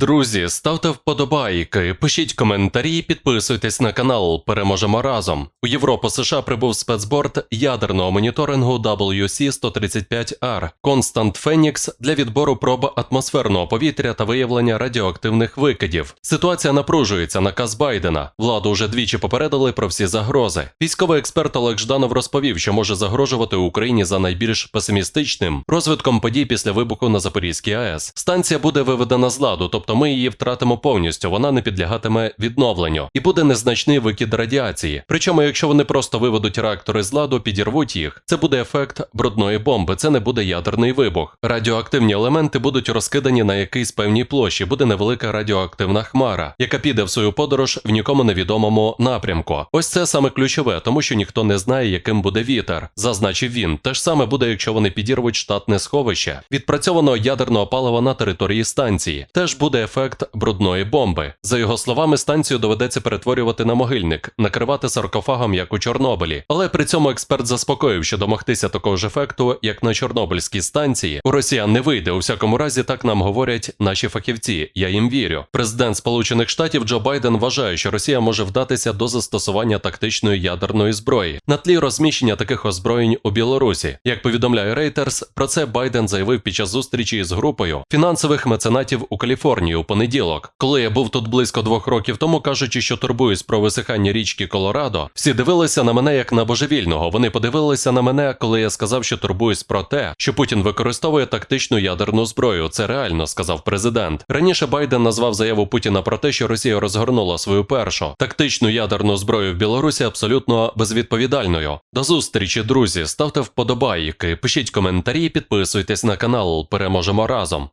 Друзі, ставте вподобайки, пишіть коментарі, підписуйтесь на канал. Переможемо разом. У Європу США прибув спецборд ядерного моніторингу WC-135R Constant Phoenix для відбору проб атмосферного повітря та виявлення радіоактивних викидів. Ситуація напружується. Наказ Байдена. Владу вже двічі попередили про всі загрози. Військовий експерт Олег Жданов розповів, що може загрожувати Україні за найбільш песимістичним розвитком подій після вибуху на Запорізькій АЕС. Станція буде виведена з ладу, тобто ми її втратимо повністю. Вона не підлягатиме відновленню і буде незначний викид радіації. Причому, якщо вони просто виведуть реактори з ладу, підірвуть їх, це буде ефект брудної бомби. Це не буде ядерний вибух. Радіоактивні елементи будуть розкидані на якійсь певній площі. Буде невелика радіоактивна хмара, яка піде в свою подорож в нікому невідомому напрямку. Ось це саме ключове, тому що ніхто не знає, яким буде вітер. Зазначив він. Те ж саме буде, якщо вони підірвуть штатне сховище відпрацьованого ядерного палива на території станції. Теж буде ефект брудної бомби. За його словами, станцію доведеться перетворювати на могильник, накривати саркофагом, як у Чорнобилі. Але при цьому експерт заспокоїв, що домогтися такого ж ефекту, як на Чорнобильській станції, у росіян не вийде. У всякому разі, так нам говорять наші фахівці. Я їм вірю. Президент Сполучених Штатів Джо Байден вважає, що Росія може вдатися до застосування тактичної ядерної зброї на тлі розміщення таких озброєнь у Білорусі. Як повідомляє Reuters, про це Байден заявив під час зустрічі з групою фінансових меценатів у Каліфорнії у понеділок. Коли я був тут близько двох років тому, кажучи, що турбуюсь про висихання річки Колорадо, всі дивилися на мене як на божевільного. Вони подивилися на мене, коли я сказав, що турбуюсь про те, що Путін використовує тактичну ядерну зброю. Це реально сказав президент. Раніше Байден назвав заяву Путіна про те, що Росія розгорнула свою першу тактичну ядерну зброю в Білорусі абсолютно безвідповідальною. До зустрічі, друзі. Ставте вподобайки, пишіть коментарі, підписуйтесь на канал. Переможемо разом.